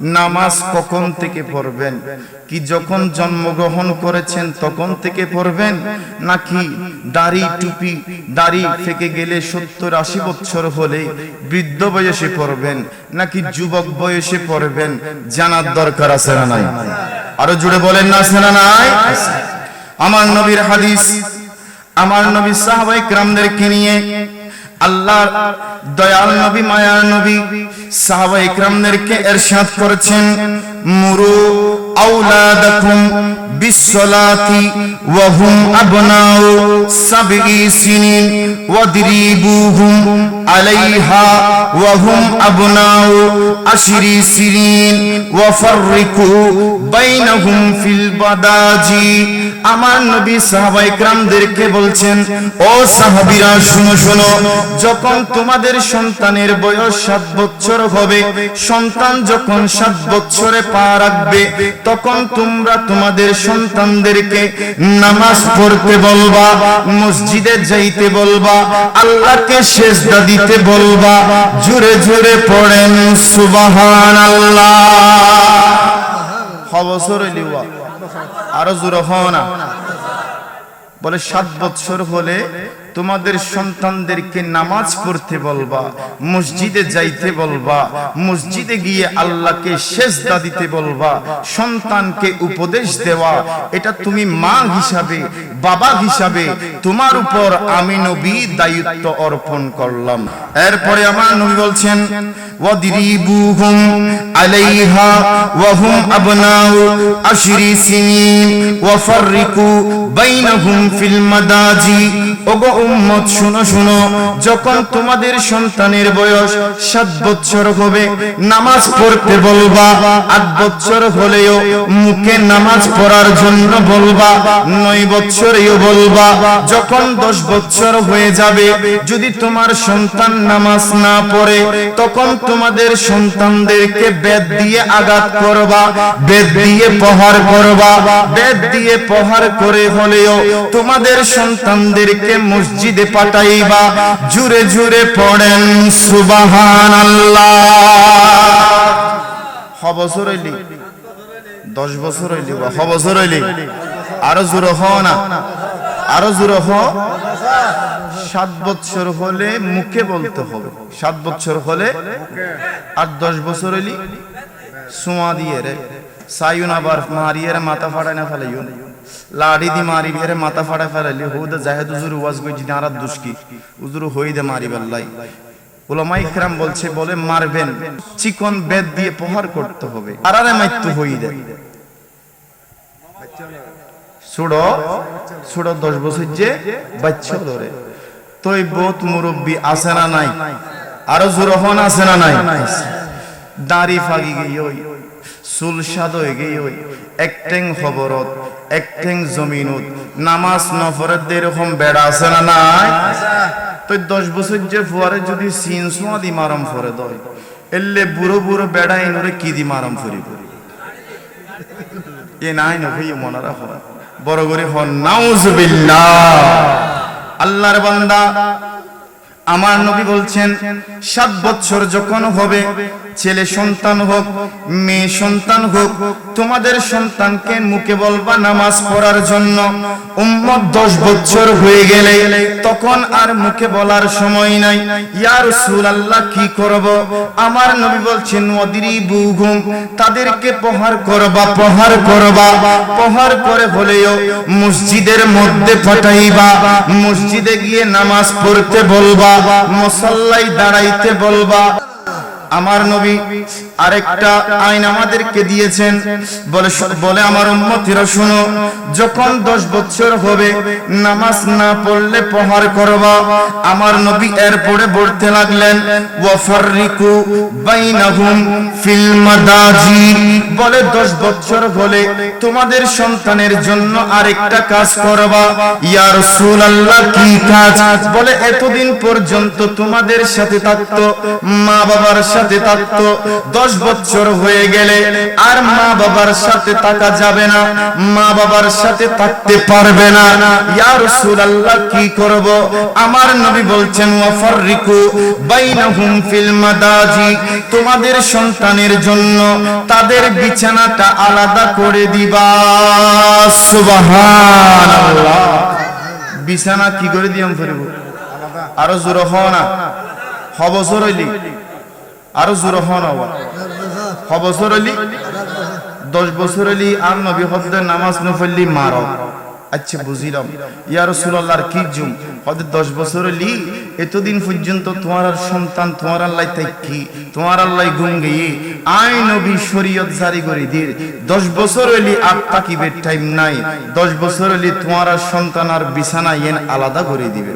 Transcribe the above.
নামাজ কখন থেকে পড়বেন? কি যখন জন্মগ্রহণ করেছেন তখন থেকে পড়বেন? নাকি দাড়ি টুপি, দাড়ি থেকে গেলে সত্তর আশি বছর হলে বৃদ্ধ বয়সে পড়বেন? নাকি যুবক বয়সে পড়বেন? জানার দরকার আছে না নাই? আরও জুড়ে বলেন না আছে না নাই? আমার নবীর হাদিস, আমার নবী সাহাবাই ক্রামদেরকে নিয়ে আল্লাহ দয়াল নবী, মায়ার নবী সাহাবাই ইকরামদেরকে এরশাদ করেছেন, মুরু আওলাদাকুম বিসসালাতি ওয়া হুম আবনাউ সাবঈ সিনিন ওয়াদরিবুহুম সন্তানের বয়স সাত বছর হবে, সন্তান যখন সাত বছরে পা রাখবে, তখন তোমরা তোমাদের সন্তানদেরকে নামাজ পড়তে বলবা, মসজিদে যাইতে বলবা, আল্লাহকে সেজদা দিতে বলবা, জুড়ে জুড়ে পড়েন সুবাহান আল্লাহ হবসর লিওয়া আরও জোরে হওয়া না। বলে সাত বছর হলে তোমাদের সন্তানদেরকে নামাজ পড়তে বলবা, মসজিদে যাইতে বলবা, মসজিদে গিয়ে আল্লাহকে সেজদা দিতে বলবা, সন্তানকে উপদেশ দেওয়া, এটা তুমি মা হিসাবে, বাবা হিসাবে তোমার উপর আমি নবী দায়িত্ব অর্পণ করলাম। এরপরে আমার নবী বলছেন হুম আবনাউ আশরি সিনিন ওয়া ফাররিকু বাইনাহুম ফিল মাদাজি। ওগো উম্মত, শুনো শুনো, যখন তোমাদের সন্তানের বয়স সাত বছর হবে, নামাজ পড়তে বলবা, আট বছর হলেও মুখে নামাজ পড়ার জন্য বলবা, নয় বছরেও বলবা, যখন দশ বছর হয়ে যাবে, যদি তোমার সন্তান নামাজ না পড়ে, তখন তোমাদের সন্তানদেরকে বেদ দিয়ে আঘাত করবা, বেদ দিয়ে প্রহার করবা, বেদ দিয়ে প্রহার করে হলেও তোমাদের সন্তানদেরকে মসজিদে পাঠাইবা। জুরে জুরে পড়েন সুবাহান আল্লাহ বছর হইলি? দশ বছর হইলি বা বছর হইলি? আরও জোরে হ না। আরও জোরে সাত বছর হলে মুখে বলতে হবে। সাত বছর হলে আর দশ বছর হইলি সোয়া দিয়ে রে। সাইউন আবার মারিয়ে রে মাথা ফাটাই না ফেলাইউন লাড়ি দি মারি রে মাথা ফাটাই ফেলাইলি। হুদা জাহেদ উজুর ওয়াজ জিনা আর দুষ্কি। উজুর হই দে মারি বেল্লাই। ওলামা ইকরাম বলছে, বলে মারবেন। চিকন বেদ দিয়ে প্রহার করতে হবে। আর আরে মাইত্য হই দে। ছুড়ো ছুড়ো দশ বছর যে বাচ্চা ধরে। তোই বহুত মুরব্বী আছে না নাই? আরও জোরহন আছে না নাই? দাড়ি ফাগি ওই, চুল সাদ হয়ে গই ওই। এক ঠেং খবরত, এক ঠেং জমিনত। নামাজ নফরত এরকম বেড়া আছে না নাই? তো দশ বছর যে ফুয়ারে যদি সিন সোয়া দি মারম ফরে দয়, এলে বুড়ো বুড়ো বেড়া এনরে কি দি মারম ফরি এ নাই নভি মনে রাখো বড় করে হন নাউজুবিল্লাহ। আল্লাহর বান্দা আমার নবী বলছেন, সাত বছর যখন হবে, ছেলে সন্তান হোক, মেয়ে সন্তান হোক, তোমাদের সন্তানকে মুখে বলবা নামাজ পড়ার জন্য। উম্মত দশ বছর হয়ে গেলে তখন আর মুখে বলার সময় নাই। ইয়ার সুল আল্লাহ কি করব? আমার নবী বলছেন ওদিরি বুঘুম তাদেরকে প্রহার করবা প্রহার করবা। প্রহার করে হলেও মসজিদের মধ্যে পাঠাইবা, মসজিদে গিয়ে নামাজ পড়তে বলবা। মসল্লাই দাঁড়াইতে বলবা। আমার নবী আরেকটা আইন আমাদেরকে দিয়েছেন। বলে বলে আমার উম্মতিরা শুনো, যখন দশ বছর হবে, নামাজ না পড়লে প্রহার করবা। আমার নবী এরপরে পড়তে লাগলেন, ওয়াফাররিকু বাইনাহুম ফিল মাদাজি। বলে দশ বছর হলে তোমাদের সন্তানের জন্য আরেকটা কাজ করবা। ইয়া রাসূলুল্লাহ, কি কাজ? বলে, এতদিন পর্যন্ত তোমাদের সাথে থাকতো মা বাবার সাথে সাথে থাকতো দশ বছর হয়ে গেলে আর মা বাবার সাথে থাকা যাবে না। মা বাবার সাথে থাকতে পারবে না। ইয়া রাসূলুল্লাহ, কি করব? আমার নবী বলছেন বাইনাহুম ফিল মাদাজি। তোমাদের সন্তানের জন্য তাদের বিছানাটা আলাদা করে দিবা। বিছানা কি করে দিয়াম ফিরব? আরও জোর হও না। হইলি। আরও জোর হও না হবছর হইলি দশ বছর আর নবী নামাজ নফল্লি আচ্ছা বুঝিলাম। কি জুম? দশ বছর হইলি এতদিন পর্যন্ত তোমার আর সন্তান, তোমার আল্লাহ তাই কি? তোমার আল্লাহ গুম গিয়ে আই নবী, শরীয়ত জারি করে দিয়ে দশ বছর হইলি আর তাকিবের টাইম নাই। দশ বছর হইলি তোমার আর সন্তান আর বিছানা এন আলাদা করে দিবে।